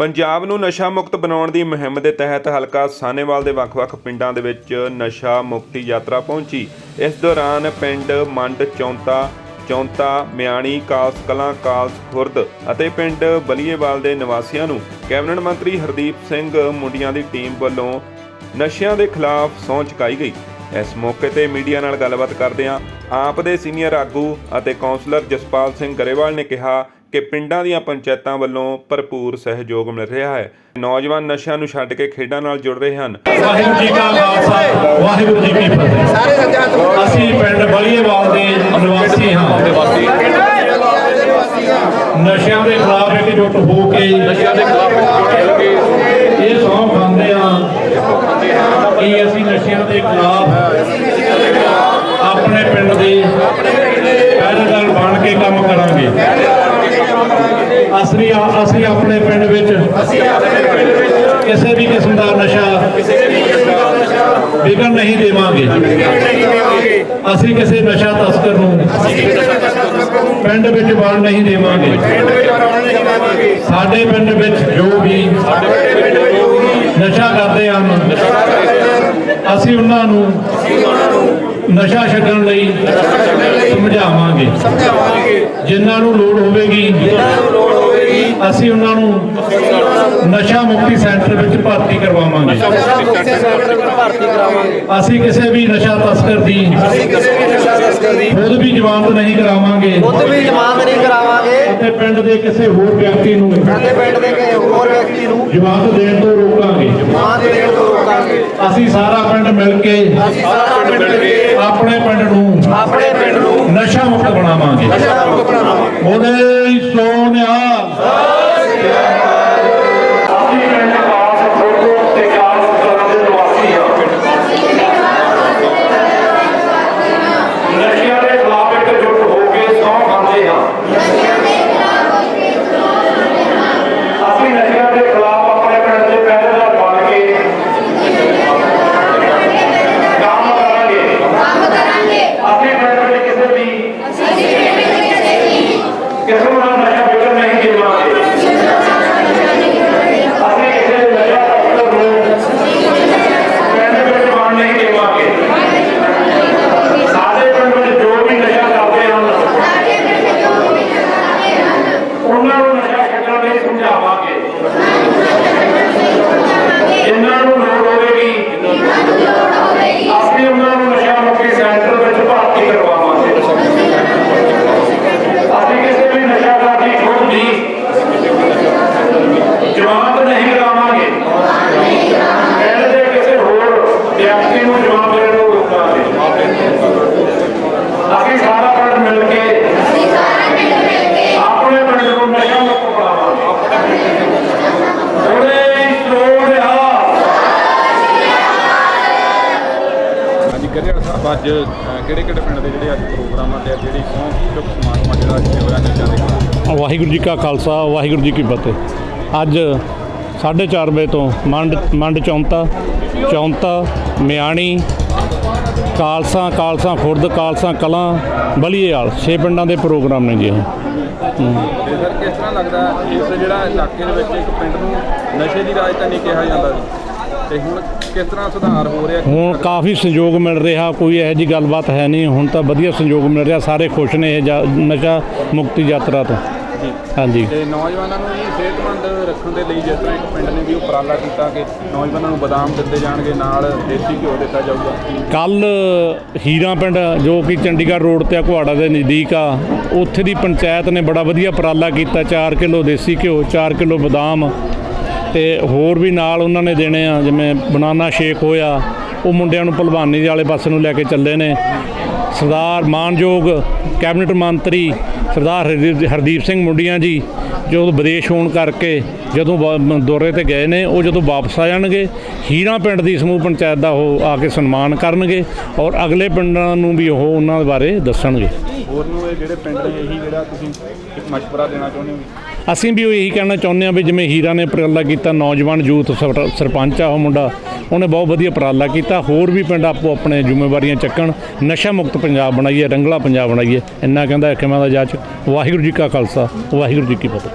ਪੰਜਾਬ ਨੂੰ ਨਸ਼ਾ ਮੁਕਤ ਬਣਾਉਣ ਦੀ ਮੁਹਿੰਮ ਦੇ ਤਹਿਤ ਹਲਕਾ ਸਾਨੇਵਾਲ ਦੇ ਵੱਖ-ਵੱਖ ਪਿੰਡਾਂ ਦੇ ਵਿੱਚ ਨਸ਼ਾ ਮੁਕਤੀ ਯਾਤਰਾ ਪਹੁੰਚੀ। ਇਸ ਦੌਰਾਨ ਪਿੰਡ ਮੰਡ ਚੌਂਤਾ ਚੌਂਤਾ, ਮਿਆਣੀ ਕਾਲਸ ਕਲਾਂ ਕਾਲਸ ਖੁਰਦ ਅਤੇ ਪਿੰਡ ਬਲੀਏਵਾਲ ਦੇ ਨਿਵਾਸੀਆਂ ਨੂੰ ਕੈਬਨਿਟ ਮੰਤਰੀ ਹਰਦੀਪ ਸਿੰਘ ਮੁੰਡੀਆਂ ਦੀ ਟੀਮ ਵੱਲੋਂ ਨਸ਼ਿਆਂ ਦੇ ਖਿਲਾਫ ਸਹੁੰ ਚੁਕਾਈ ਗਈ। ਇਸ ਮੌਕੇ ਤੇ ਮੀਡੀਆ ਨਾਲ ਗੱਲਬਾਤ ਕਰਦਿਆਂ ਆਪ ਦੇ ਸੀਨੀਅਰ ਆਗੂ ਅਤੇ ਕੌਂਸਲਰ ਜਸਪਾਲ ਸਿੰਘ ਗਰੇਵਾਲ ਨੇ ਕਿਹਾ ਕਿ ਪਿੰਡਾਂ ਦੀਆਂ ਪੰਚਾਇਤਾਂ ਵੱਲੋਂ ਭਰਪੂਰ ਸਹਿਯੋਗ ਮਿਲ ਰਿਹਾ ਹੈ। ਨੌਜਵਾਨ ਨਸ਼ਿਆਂ ਨੂੰ ਛੱਡ ਕੇ ਖੇਡਾਂ ਨਾਲ ਜੁੜ ਰਹੇ ਹਨ। ਵਾਹਿਗੁਰੂ ਜੀ ਕਾ ਖਾਲਸਾ ਵਾਹਿਗੁਰੂ ਜੀ ਕੀ ਫਤਿਹ। ਸਾਰੇ ਸੱਜਣਾ ਤੋਂ ਅਸੀਂ ਪਿੰਡ ਬਲੀਏਵਾਲ ਦੇ ਨਿਵਾਸੀ ਹਾਂ ਨਸ਼ਿਆਂ ਦੇ ਖਿਲਾਫ ਇਕਜੁੱਟ ਹੋ ਕੇ ਨਸ਼ਿਆਂ ਦੇ ਖਿਲਾਫ ਇਕਜੁੱਟ ਹੋ ਕੇ ਇਹ ਸੌਂ ਖਾਂਦੇ ਹਾਂ ਕਿ ਅਸੀਂ ਨਸ਼ਿਆਂ ਦੇ ਖਿਲਾਫ ਆਪਣੇ ਪਿੰਡ ਦੇ ਪਹਿਰੇਦਾਰ ਬਣ ਕੇ ਕੰਮ ਕਰਾਂਗੇ ਅਸੀਂ ਅਸੀਂ ਆਪਣੇ ਪਿੰਡ ਵਿੱਚ ਕਿਸੇ ਵੀ ਕਿਸਮ ਦਾ ਨਸ਼ਾ ਵਿਗੜ ਨਹੀਂ ਦੇਵਾਂਗੇ। ਅਸੀਂ ਕਿਸੇ ਨਸ਼ਾ ਤਸਕਰ ਨੂੰ ਪਿੰਡ ਵਿੱਚ ਵੜ ਨਹੀਂ ਦੇਵਾਂਗੇ। ਸਾਡੇ ਪਿੰਡ ਵਿੱਚ ਜੋ ਵੀ ਨਸ਼ਾ ਕਰਦੇ ਹਨ ਅਸੀਂ ਉਹਨਾਂ ਨੂੰ ਨਸ਼ਾ ਛੱਡਣ ਲਈ ਸਮਝਾਵਾਂਗੇ। ਜਿਨ੍ਹਾਂ ਨੂੰ ਲੋੜ ਹੋਵੇਗੀ ਅਸੀਂ ਉਹਨਾਂ ਨੂੰ ਨਸ਼ਾ ਮੁਕਤੀ ਸੈਂਟਰ ਵਿੱਚ ਭਰਤੀ ਕਰਵਾਵਾਂਗੇ। ਅਸੀਂ ਕਿਸੇ ਵੀ ਨਸ਼ਾ ਤਸਕਰ ਦੀ ਖੁਦ ਵੀ ਜ਼ਮਾਨਤ ਨਹੀਂ ਕਰਾਵਾਂਗੇ। ਖੁਦ ਵੀ ਜਮਾਨਤ ਨਹੀਂ ਕਰਾਵਾਂਗੇ। ਅਤੇ ਪਿੰਡ ਦੇ ਕਿਸੇ ਹੋਰ ਵਿਅਕਤੀ ਨੂੰ ਸਾਡੇ ਪਿੰਡ ਦੇ ਕਿਸੇ ਹੋਰ ਵਿਅਕਤੀ ਨੂੰ ਜ਼ਮਾਨਤ ਦੇਣ ਤੋਂ ਰੋਕਾਂਗੇ। ਜਮਾਨਤ ਦੇਣ ਤੋਂ ਰੋਕਾਂਗੇ। ਅਸੀਂ ਸਾਰਾ ਪਿੰਡ ਮਿਲ ਕੇ ਅਸੀਂ ਸਾਰਾ ਪਿੰਡ ਮਿਲ ਕੇ ਆਪਣੇ ਪਿੰਡ ਨੂੰ ਆਪਣੇ ਪਿੰਡ ਨੂੰ ਨਸ਼ਾ ਮੁਕਤ ਬਣਾਵਾਂਗੇ। ਨਸ਼ਾ ਮੁਕਤ ਬਣਾਵਾਂਗੇ। ਬੋਲੇ ਸੋਨਿਆ। ਅਸੀਂ ਪਿੰਡ ਕਾਸ ਫੋਟੋ ਤੇ ਕਾਸ ਕਰਨ ਦੇ ਨਿਵਾਸੀ ਹਾਂ ਨਸ਼ਿਆਂ ਦੇ ਖਿਲਾਫ ਇਕਜੁੱਟ ਹੋ ਕੇ ਸੌਂ ਖਾਂਦੇ ਹਾਂ ਅਸੀਂ ਨਸ਼ਿਆਂ ਦੇ ਖਿਲਾਫ ਆਪਣੇ ਪਿੰਡ ਦੇ ਪਹਿਰੇਦਾਰ ਬਣ ਕੇ ਕੰਮ ਕਰਾਂਗੇ ਅਸੀਂ ਪਿੰਡ ਵਿੱਚ ਕਿਸੇ ਵੀ ਕਿਸਮ ਦਾ ਨਸ਼ਾ ਵਿਕਰ ਨਹੀਂ ਦੇਵਾਂਗੇ ਅਸੀਂ ਕਿਸੇ ਨਸ਼ਾ ਤਸਕਰ ਨੂੰ ਪਿੰਡ ਵਿੱਚ ਵੜ ਨਹੀਂ ਦੇਵਾਂਗੇ ਸਾਡੇ ਪਿੰਡ ਵਿੱਚ ਜੋ ਵੀ ਨਸ਼ਾ ਕਰਦੇ ਹਨ ਉਹਨਾਂ ਨੂੰ ਨਸ਼ਾ ਛੱਡਣ ਲਈ ਸਮਝਾਵਾਂਗੇ ਜਿਨ੍ਹਾਂ ਨੂੰ ਲੋੜ ਹੋਵੇਗੀ ਅਸੀਂ ਉਹਨਾਂ ਨੂੰ ਨਸ਼ਾ ਮੁਕਤੀ ਸੈਂਟਰ ਵਿੱਚ ਭਰਤੀ ਕਰਵਾਵਾਂਗੇ ਅਸੀਂ ਕਿਸੇ ਵੀ ਨਸ਼ਾ ਕਰਦੀ ਖੁਦ ਦੀ ਜਮਾਨਤ ਨਹੀਂ ਕਰਾਵਾਂਗੇ ਪਿੰਡ ਦੇ ਕਿਸੇ ਹੋਰ ਵਿਅਕਤੀ ਨੂੰ ਜਮਾਨਤ ਦੇਣ ਤੋਂ ਰੋਕਾਂਗੇ ਅਸੀਂ ਸਾਰਾ ਪਿੰਡ ਮਿਲ ਕੇ ਆਪਣੇ ਪਿੰਡ ਨੂੰ ਨਸ਼ਾ ਮੁਕਤ ਬਣਾਵਾਂਗੇ ਉਹਦੇ ਸੋਹਣਿਆ ਹਾਂਜੀ ਅੱਜ ਕਿਹੜੇ ਕਿਹੜੇ ਪਿੰਡ ਦੇ ਜਿਹੜੇ ਅੱਜ ਪ੍ਰੋਗਰਾਮਾਂ ਤੇ ਜਿਹੜੀ ਸੌਂ ਚੁੱਕ ਸਮਾਗਮ ਆ ਜਿਹੜਾ ਅੱਜ ਹੋਇਆ ਨਸ਼ਾ ਦੇ ਖਿਲਾਫ ਵਾਹਿਗੁਰੂ ਜੀ ਕਾ ਖਾਲਸਾ ਵਾਹਿਗੁਰੂ ਜੀ ਕੀ ਫਤਿਹ। ਅੱਜ 4:30 ਵਜੇ ਤੋਂ ਮੰਡ ਮੰਡ ਚੌਂਤਾ ਚੌਂਤਾ ਮਿਆਣੀ ਕਾਲਸਾ ਕਾਲਸਾ ਖੁਰਦ ਕਾਲਸਾ ਕਲਾਂ ਬਲੀਏਵਾਲ ਛੇ ਪਿੰਡਾਂ ਦੇ ਪ੍ਰੋਗਰਾਮ ਨੇ ਜੀ ਇਹ। ਸਰ ਕਿਸ ਤਰ੍ਹਾਂ ਲੱਗਦਾ ਇਸ ਜਿਹੜਾ ਇਲਾਕੇ ਦੇ ਵਿੱਚ ਇੱਕ ਪਿੰਡ ਨੂੰ ਨਸ਼ੇ ਦੀ ਰਾਜਧਾਨੀ ਕਿਹਾ ਜਾਂਦਾ ਸੀ ਤੇ ਹੁਣ ਕਿਸ ਤਰ੍ਹਾਂ ਸੁਧਾਰ ਹੋ ਰਿਹਾ? ਹੁਣ ਕਾਫੀ ਸੰਯੋਗ ਮਿਲ ਰਿਹਾ ਕੋਈ ਇਹੋ ਜੀ ਗੱਲਬਾਤ ਹੈ ਨਹੀਂ। ਹੁਣ ਤਾਂ ਵਧੀਆ ਸੰਯੋਗ ਮਿਲ ਰਿਹਾ ਸਾਰੇ ਖੁਸ਼ ਨੇ ਇਹ ਜਾ- ਨਸ਼ਾ ਮੁਕਤੀ ਯਾਤਰਾ ਤੋਂ। ਹਾਂਜੀ। ਤੇ ਨੌਜਵਾਨਾਂ ਨੂੰ ਵੀ ਸਿਹਤਮੰਦ ਰੱਖਣ ਦੇ ਲਈ ਜਿਸ ਤਰ੍ਹਾਂ ਇੱਕ ਪਿੰਡ ਨੇ ਵੀ ਉਪਰਾਲਾ ਕੀਤਾ ਕਿ ਨੌਜਵਾਨਾਂ ਨੂੰ ਬਦਾਮ ਦਿੱਤੇ ਜਾਣਗੇ ਨਾਲ ਦੇਸੀ ਘਿਓ ਦਿੱਤਾ ਜਾਊਗਾ। ਕੱਲ ਹੀਰਾ ਪਿੰਡ ਜੋ ਕਿ ਚੰਡੀਗੜ੍ਹ ਰੋਡ ਤੇ ਆ ਕੁਹਾੜਾ ਦੇ ਨਜ਼ਦੀਕ ਆ ਉੱਥੇ ਦੀ ਪੰਚਾਇਤ ਨੇ ਬੜਾ ਵਧੀਆ ਉਪਰਾਲਾ ਕੀਤਾ। 4 ਕਿਲੋ ਦੇਸੀ ਘਿਓ 4 ਕਿਲੋ ਬਦਾਮ ਤੇ ਹੋਰ ਵੀ ਨਾਲ ਉਹਨਾਂ ਨੇ ਦੇਣੇ ਆ, ਜਿਵੇਂ ਬਨਾਨਾ ਸ਼ੇਕ ਹੋਇਆ, ਉਹ ਮੁੰਡਿਆਂ ਨੂੰ ਭਲਵਾਨੀ ਦੇ ਵਾਲੇ ਪਾਸੇ ਨੂੰ ਲੈ ਕੇ ਚੱਲੇ ਨੇ। ਸਰਦਾਰ ਮਾਨਯੋਗ ਕੈਬਨਿਟ ਮੰਤਰੀ ਸਰਦਾਰ ਹਰਦੀਪ ਹਰਦੀਪ ਸਿੰਘ ਮੁੰਡੀਆਂ ਜੀ ਜੋ ਵਿਦੇਸ਼ ਹੋਣ ਕਰਕੇ ਜਦੋਂ ਵਾ- ਦੌਰੇ ਤੇ ਗਏ ਨੇ, ਉਹ ਜਦੋਂ ਵਾਪਸ ਆ ਜਾਣਗੇ, ਹੀਰਾ ਪਿੰਡ ਦੀ ਸਮੂਹ ਪੰਚਾਇਤ ਦਾ ਉਹ ਆ ਕੇ ਸਨਮਾਨ ਕਰਨਗੇ ਔਰ ਅਗਲੇ ਪਿੰਡਾਂ ਨੂੰ ਵੀ ਉਹ ਉਹਨਾਂ ਬਾਰੇ ਦੱਸਣਗੇ। ਹੋਰ ਨੂੰ ਇਹ ਜਿਹੜੇ ਪਿੰਡ ਨੇ, ਇਹੀ ਜਿਹੜਾ ਤੁਸੀਂ ਇੱਕ ਮਸ਼ਵਰਾ ਦੇਣਾ ਚਾਹੁੰਦੇ ਹੋ? ਅਸੀਂ ਵੀ ਉਹ ਇਹੀ ਕਹਿਣਾ ਚਾਹੁੰਦੇ ਹਾਂ ਵੀ ਜਿਵੇਂ ਹੀਰਾ ਨੇ ਉਪਰਾਲਾ ਕੀਤਾ, ਨੌਜਵਾਨ ਯੂਥ ਸਰ- ਸਰਪੰਚ ਆ ਉਹ ਮੁੰਡਾ, ਉਹਨੇ ਬਹੁਤ ਵਧੀਆ ਉਪਰਾਲਾ ਕੀਤਾ, ਹੋਰ ਵੀ ਪਿੰਡ ਆਪੋ ਆਪਣੇ ਜ਼ਿੰਮੇਵਾਰੀਆਂ ਚੱਕਣ, ਨਸ਼ਾ ਮੁਕਤ ਪੰਜਾਬ ਬਣਾਈਏ, ਰੰਗਲਾ ਪੰਜਾਬ ਬਣਾਈਏ, ਇੰਨਾ ਕਹਿੰਦਾ ਕਿਵੇਂ ਦਾ ਜਾਚ ਵਾਹਿਗੁਰੂ ਜੀ ਕਾ ਖਾਲਸਾ, ਵਾਹਿਗੁਰੂ ਜੀ ਕੀ ਫਤਿਹ।